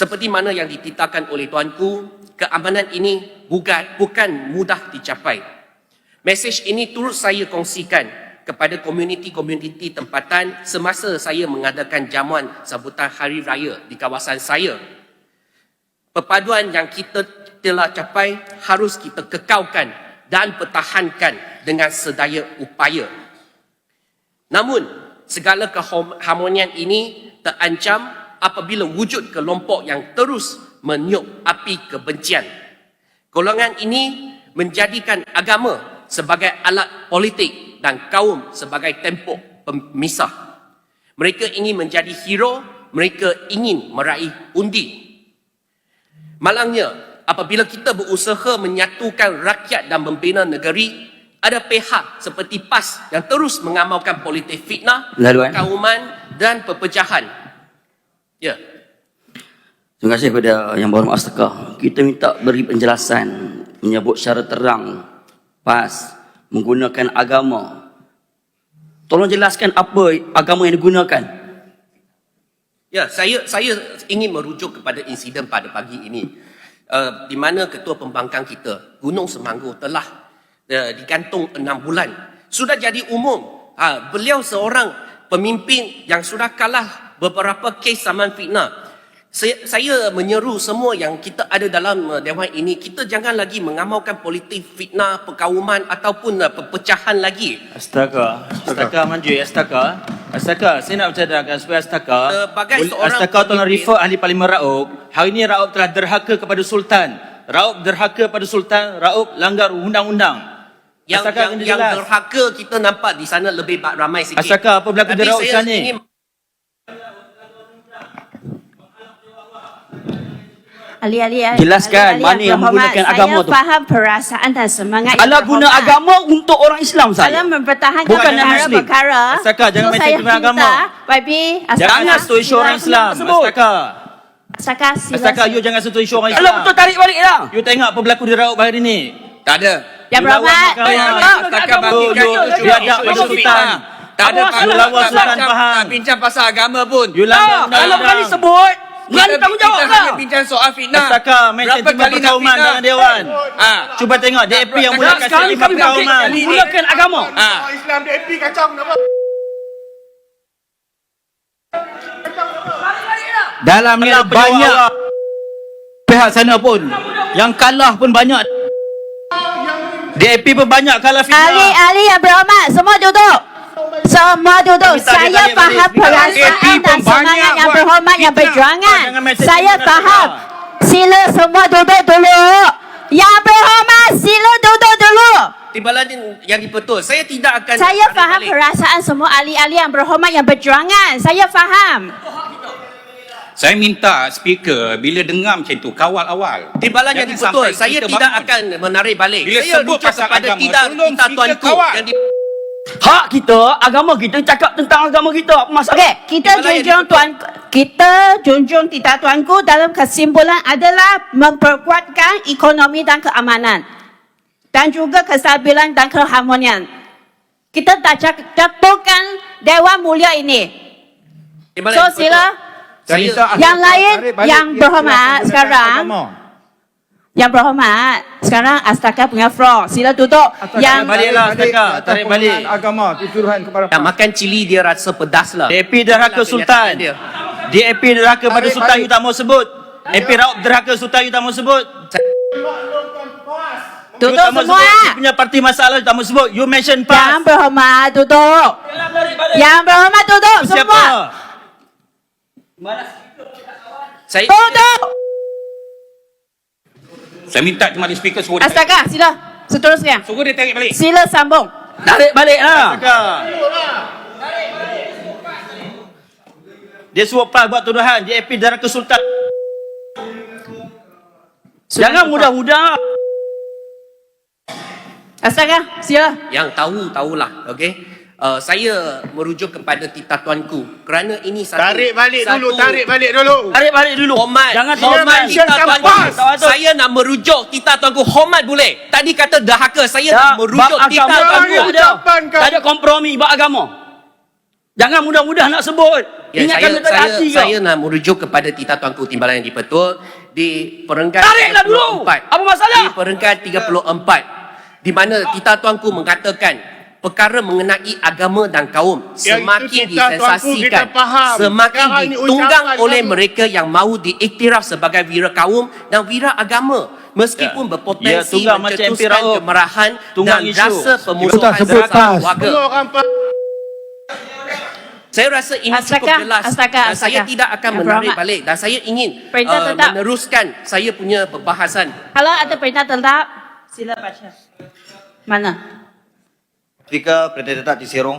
Seperti mana yang dititahkan oleh tuanku, keamanan ini bukan, bukan mudah dicapai. Mesej ini turut saya kongsikan kepada komuniti-komuniti tempatan semasa saya mengadakan jamuan sambutan Hari Raya di kawasan saya. Perpaduan yang kita telah capai harus kita kekalkan dan pertahankan dengan sedaya upaya. Namun, segala keharmonian ini terancam apabila wujud kelompok yang terus meniup api kebencian. Golongan ini menjadikan agama sebagai alat politik dan kaum sebagai tempok pemisah. Mereka ingin menjadi hero, mereka ingin meraih undi. Malangnya, apabila kita berusaha menyatukan rakyat dan membina negeri, ada pihak seperti PAS yang terus mengamalkan politik fitnah, Laluan. kauman dan perpecahan. Ya. Terima kasih kepada Yang Berhormat Astakah. Kita minta beri penjelasan menyebut secara terang PAS menggunakan agama. Tolong jelaskan apa agama yang digunakan. Ya, saya saya ingin merujuk kepada insiden pada pagi ini. Uh, di mana ketua pembangkang kita, Gunung Semanggu telah uh, digantung enam bulan. Sudah jadi umum. Ha, beliau seorang pemimpin yang sudah kalah beberapa kes saman fitnah. Saya, saya menyeru semua yang kita ada dalam uh, dewan ini, kita jangan lagi mengamalkan politik fitnah, perkauman ataupun uh, perpecahan lagi. Astaga, Astaga maju ya Astaga. Astaga, saya nak bercakapkan supaya Astaga. Sebagai seorang Astaga tolong refer ahli Parlimen Raub. Hari ini Raub telah derhaka kepada Sultan. Raub derhaka pada Sultan. Raub langgar undang-undang. Yang, Astaga yang, yang derhaka kita nampak di sana lebih ramai sikit. Asakah apa berlaku di Raub sekarang ni? Ahli-ahli Jelaskan mana yang menggunakan agama tu. Saya faham perasaan dan semangat yang Allah guna berhormat. agama untuk orang Islam Dalam saja. mempertahankan Bukan non-Muslim. perkara-perkara Asakah, jangan main saya sentimen agama. minta YB Jangan sentuh isu orang Islam. Astaga. Asakah sila Astaga, you jangan sentuh isu orang Kalau Islam. betul tarik balik lah. You tengok apa berlaku di Raub hari ni. Tak ada. Yang lawan berhormat. Eh, bagikan isu- you ada isu- pada isu Sultan. fitnah. Tak ada pasal tak Sultan faham. tak bincang pasal agama pun. You Ah, kalau berani sebut, berani Kita- tanggungjawab Kita lah. hanya bincang soal fitnah. Astaga, main Berapa sentimen kali nak perkauman dalam Dewan. Ha. Cuba tengok DAP yang Tak- mulakan tak- Sekarang sentimen kami bangkit perkauman. menggunakan agama. Ha. Islam DAP kacau kenapa? Dalam ni banyak pihak sana pun yang kalah pun banyak. DAP pun banyak kalah fitnah. Ahli-ahli yang berhormat Semua duduk Semua duduk Saya faham perasaan dan semangat yang berhormat Yang berjuangan Saya faham. Sila semua duduk dulu Yang berhormat Sila duduk dulu Timbalan yang dibetul. Saya tidak akan Saya faham balik. perasaan semua ahli-ahli yang berhormat yang berjuangan. Saya faham. Saya minta speaker bila dengar macam tu kawal awal. Timbalan yang sampai Saya tidak bangun. akan menarik balik. Bila saya sebut pasal agama, tidak tolong kita tuanku kawal. yang di Hak kita, agama kita cakap tentang agama kita. Apa masalah? Okey, kita yang junjung tuan kita junjung tita tuanku dalam kesimpulan adalah memperkuatkan ekonomi dan keamanan dan juga kestabilan dan keharmonian. Kita tak jatuhkan Dewan Mulia ini. Timbalan So sila yang lain yang berhormat sekarang agama. Yang berhormat sekarang Astaka punya floor. Sila duduk yang baliklah, Astaga. Tarik balik. agama tuduhan kepada Nak makan cili dia rasa pedas lah. DAP derhaka Itulah Sultan. DAP derhaka pada Balik, Sultan balik. you tak mau sebut. AP Raub derhaka Sultan you tak mau sebut. You duduk tak mau semua. sebut. You punya parti masalah you tak mau sebut. You mention Yang PAS. berhormat duduk. Yang berhormat duduk Siapa? semua. Saya Duduk. Saya minta cuma di speaker suruh dia tarik, Astaga, sila. Seterusnya. suruh dia tarik balik. Sila sambung. Tarik balik lah. Astaga. Dia suruh PAS buat tuduhan. DAP derhaka Sultan. Jangan mudah-mudah. Astaga, sila. yang tahu tahulah, okey. Uh, saya merujuk kepada tita tuanku kerana ini satu Tarik balik dulu, satu tarik balik dulu. Tarik balik dulu. Hormat, Jangan hormat tita tuanku. Saya nak merujuk tita tuanku hormat boleh. Tadi kata dahaka, saya Ya, nak merujuk tita agama tuanku. kau. Tak ada kompromi bab agama. Jangan mudah-mudah nak sebut. Ya, Ingatkan saya, saya, hati kau. saya nak merujuk kepada Tita Tuanku Timbalan yang dipetul di peringkat Tariklah dulu. 34. Apa masalah? Di peringkat 34 di mana Tita Tuanku mengatakan perkara mengenai agama dan kaum Yang semakin Tuanku disensasikan kita faham. semakin Sekarang ditunggang oleh kamu. mereka yang mahu diiktiraf sebagai wira kaum dan wira agama meskipun Ya, berpotensi MP mencetuskan kemarahan dan isu. rasa pemusuhan sesama warga. Saya rasa ini Astaga, cukup jelas astaga, dan saya astaga. tidak akan Yang menarik berhormat. balik dan saya ingin Perintah uh, tetap. meneruskan saya punya perbahasan. Kalau ada perintah tetap, sila baca. Mana? Speaker Perintah Tetap di Serong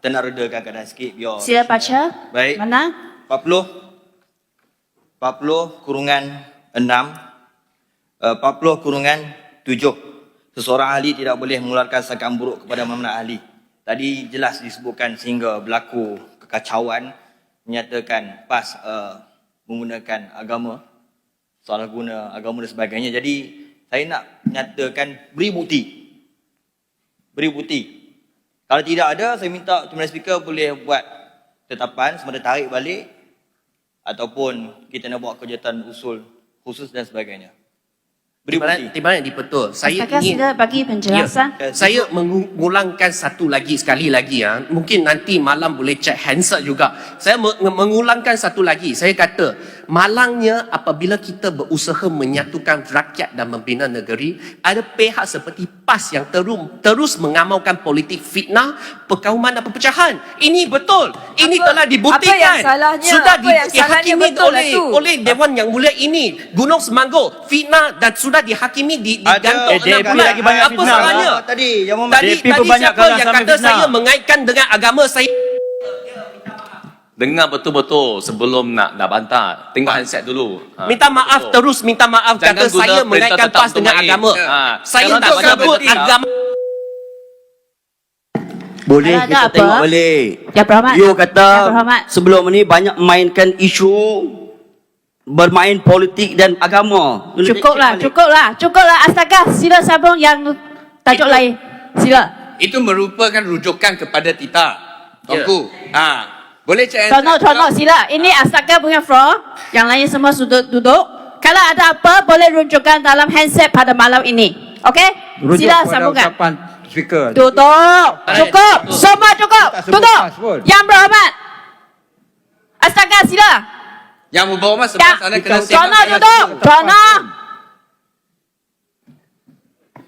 Kita nak redakan keadaan sikit biar Sila baca. Baik. Mana? 40 40 kurungan 6 uh, 40 kurungan 7 Seseorang ahli tidak boleh mengeluarkan sangkaan buruk kepada mana-mana ahli. Tadi jelas disebutkan sehingga berlaku kekacauan Menyatakan PAS uh, menggunakan agama Soal guna agama dan sebagainya. Jadi saya nak nyatakan beri bukti. Beri bukti Kalau tidak ada saya minta Timbalan Speaker boleh buat tetapan Semasa tarik balik ataupun kita nak buat kegiatan usul khusus dan sebagainya. Beri Timbalan, bukti. timbalan yang betul. Saya Astaga, ingin sila bagi penjelasan. Ya, saya mengulangkan satu lagi sekali lagi ya. Mungkin nanti malam boleh cek handset juga. Saya me- mengulangkan satu lagi. Saya kata malangnya apabila kita berusaha menyatukan rakyat dan membina negeri, ada pihak seperti PAS yang terus terus mengamalkan politik fitnah, perkauman dan perpecahan. Ini betul. Ini Apa- telah dibuktikan. apa yang salahnya? Sudah Apa yang salahnya dihakimi betul lah oleh oleh Dewan Yang Mulia ini. Gunung Semanggo fitnah dan sudah dihakimi di, Ada digantung eh, enam DAP bulan. lagi banyak Apa fitnah. salahnya? Ah, tadi yang Tadi, tadi siapa yang kata fitnah. saya mengaitkan dengan agama saya? Dengar betul-betul sebelum nak nak bantah. Tengok handset dulu. Ha, Minta maaf betul. terus minta maaf Jangan kata saya mengaitkan PAS dengan main. agama. Ha. Saya Kalau tak sebut agama. Boleh Ada kita apa? tengok balik. Ya, Berhormat. You kata Ya, Berhormat. sebelum ni banyak mainkan isu bermain politik dan agama. Boleh Cukuplah, cukuplah, cukuplah. Astaga, sila sambung yang tajuk Itu- lain. Sila. Itu merupakan rujukan kepada Tita. Ya. Tuanku. Ha. Boleh cek Contoh, contoh, sila. Ini Astaga punya floor. Yang lain semua sudah duduk. Kalau ada apa, boleh rujukan dalam handset pada malam ini. Okey? Rujuk Sila pada sambungkan. ucapan speaker. Duduk. Cukup. Semua cukup. Tak sebut Duduk. Yang berhormat. Astaga, sila. Yang berhormat sebelah Ya. sana kena Jono sembang duduk. Jono.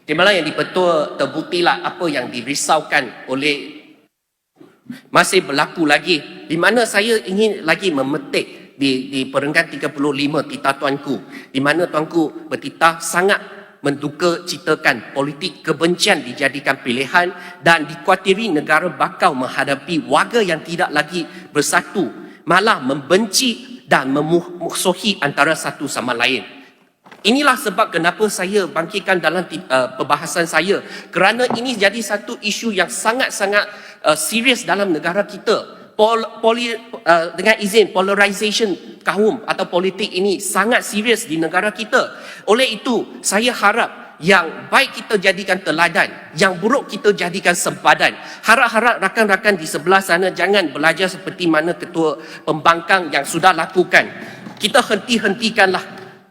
Timbalan yang dipetul terbuktilah apa yang dirisaukan oleh masih berlaku lagi di mana saya ingin lagi memetik di di perenggan 35 titah tuanku. Di mana tuanku bertitah sangat menduka citakan politik kebencian dijadikan pilihan dan dikuatiri negara bakal menghadapi warga yang tidak lagi bersatu malah membenci dan memusuhi antara satu sama lain. Inilah sebab kenapa saya bangkitkan dalam uh, perbahasan saya. Kerana ini jadi satu isu yang sangat-sangat uh, serius dalam negara kita. Pol, poli, uh, dengan izin polarization kaum atau politik ini sangat serius di negara kita. Oleh itu, saya harap yang baik kita jadikan teladan, yang buruk kita jadikan sempadan. Harap-harap rakan-rakan di sebelah sana jangan belajar seperti mana ketua pembangkang yang sudah lakukan. Kita henti-hentikanlah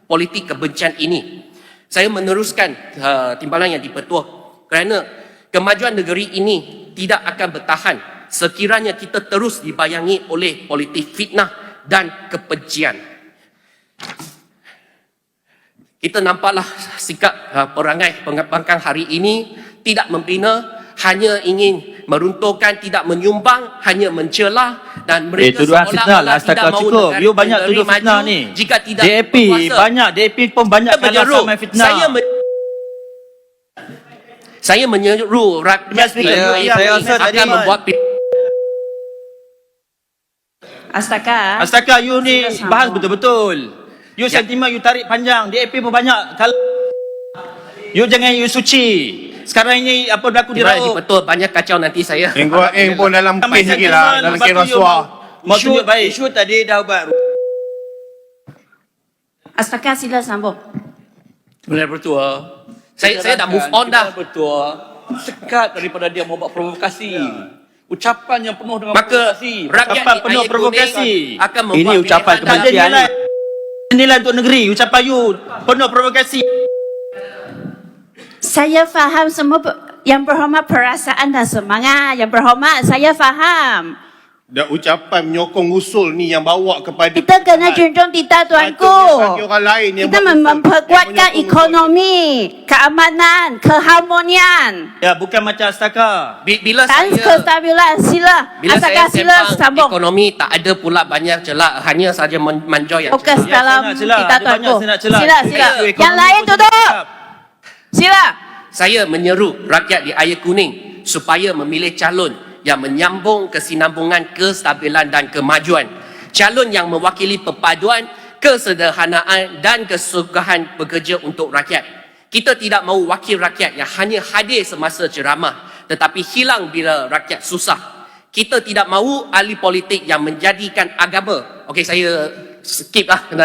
politik kebencian ini. Saya meneruskan uh, timbalan yang dipetuah kerana kemajuan negeri ini tidak akan bertahan sekiranya kita terus dibayangi oleh politik fitnah dan kebencian. Kita nampaklah sikap uh, perangai pembangkang hari ini tidak membina, hanya ingin meruntuhkan, tidak menyumbang, hanya mencela dan mereka Eh, tuduhan fitnah lah seolah-olah tidak mahu cukup. negara- You banyak tuduh fitnah maju ni. Jika tidak DAP berkuasa. banyak, DAP pun banyak kalah sama fitnah. saya men- saya menyeru rakyat saya- saya rasa akan tadi- membuat pilihan Astaga. Astaga you ni bahas betul-betul. You Ya. sentimen you tarik panjang. DAP pun banyak kalah. You jangan you suci. Sekarang ini apa berlaku di Raub. betul banyak kacau nanti saya. Tengok Eng pun dalam page lagi lah. Dalam kira rasuah. baik. Isu tadi dah buat Astaga, sila sambung. Benar bertua. Saya saya dah move on dah. Bertua. Sekat daripada dia mau buat provokasi. Ucapan yang penuh dengan Maka provokasi. rakyat Ucapan di penuh provokasi. akan Ini ucapan kebencian. nilai. Nilai untuk negeri. Ucapan you penuh provokasi. Saya faham semua yang berhormat perasaan dan semangat. Yang berhormat, saya faham. Dan ucapan menyokong usul ni yang bawa kepada Kita kena junjung titah tuanku. Bagi orang lain yang Kita memperkuatkan ekonomi, keamanan, keharmonian, Ya, bukan macam astaka. Bi- Bila dan saya kestabilan. Sila. bila saya Asalkan sila sambung. ekonomi tak ada pula banyak celak hanya saja manjoy yang Fokus celak. Dalam saya banyak tuanku. saya. Sila, sila. Yang lain saya duduk. Sila. Saya menyeru rakyat di air kuning supaya memilih calon yang menyambung kesinambungan kestabilan dan kemajuan. Calon yang mewakili perpaduan, kesederhanaan dan kesukahan bekerja untuk rakyat. Kita tidak mahu wakil rakyat yang hanya hadir semasa ceramah tetapi hilang bila rakyat susah. Kita tidak mahu ahli politik yang menjadikan agama. Okey saya skip lah nanti